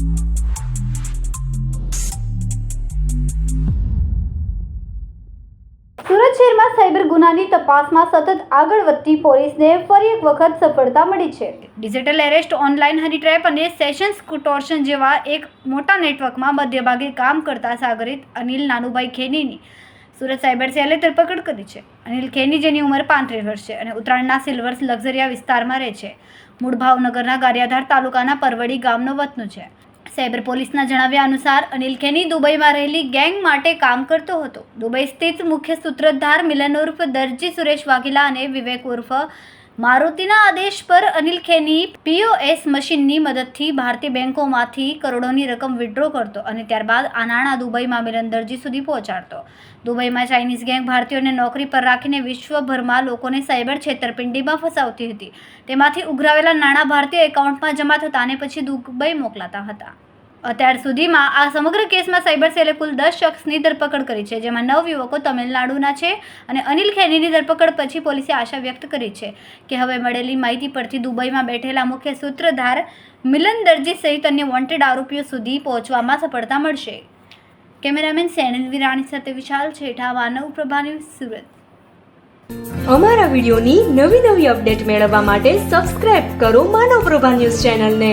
સુરત શહેરમાં સાયબર ગુનાની તપાસમાં સતત આગળ વધતી પોલીસને ફરી એક વખત સફળતા મળી છે. Digital arrest online honey trap અને સેશન્સ ટોર્શન જેવા એક મોટા નેટવર્કમાં મધ્યભાગે કામ કરતા સાગરિત અનિલ નાનુભાઈ ખેનીની સુરત સાયબર સેલે ધરપકડ કરી છે. અનિલ ખેની જેની ઉંમર પાંત્રીસ વર્ષ છે અને ઉત્તરાયણના સિલ્વર્સ લક્ઝરિયા વિસ્તારમાં રહે છે. મૂળ ભાવનગરના ગારિયાધાર તાલુકાના પરવડી ગામનો વતનું છે. સાયબર પોલીસના જણાવ્યા અનુસાર, અનિલ ખેની દુબઈમાં રહેલી ગેંગ માટે કામ કરતો હતો. દુબઈ સ્થિત મુખ્ય સૂત્રધાર મિલન ઉર્ફ દરજી સુરેશ વાઘેલા અને વિવેક ઉર્ફ મારુતિના આદેશ પર અનિલ ખેની પીઓએસ મશીનની મદદથી ભારતીય બેંકોમાંથી કરોડોની રકમ વિડ્રો કરતો અને ત્યારબાદ આ નાણાં દુબઈમાં મિલન દરજી સુધી પહોંચાડતો. દુબઈમાં ચાઇનીઝ ગેંગ ભારતીયોને નોકરી પર રાખીને વિશ્વભરમાં લોકોને સાયબર છેતરપિંડીમાં ફસાવતી હતી. તેમાંથી ઉઘરાવેલા નાણાં ભારતીય એકાઉન્ટમાં જમા થતા અને પછી દુબઈ મોકલાતા હતા. અત્યાર સુધીમાં આ સમગ્ર કેસમાં સાયબર સેલે કુલ દસ શખ્સની ધરપકડ કરી છે, જેમાં નવ યુવકો તમિલનાડુના છે અને અનિલ ખેનીની ધરપકડ પછી પોલીસે આશા વ્યક્ત કરી છે કે હવે મળેલી માહિતી પરથી દુબઈમાં બેઠેલા મુખ્ય સૂત્રધાર મિલન દરજી સહિત અન્ય વોન્ટેડ આરોપીઓ સુધી પહોંચવામાં સફળતા મળશે. કેમેરામેન સેનલ વિરાણી સાથે વિશાલ છેઠા માનવ પ્રભાની સુરત. અમારા વિડીયોની નવી નવી અપડેટ મેળવવા માટે સબસ્ક્રાઇબ કરો માનવ પ્રભા ન્યૂઝ ચેનલને.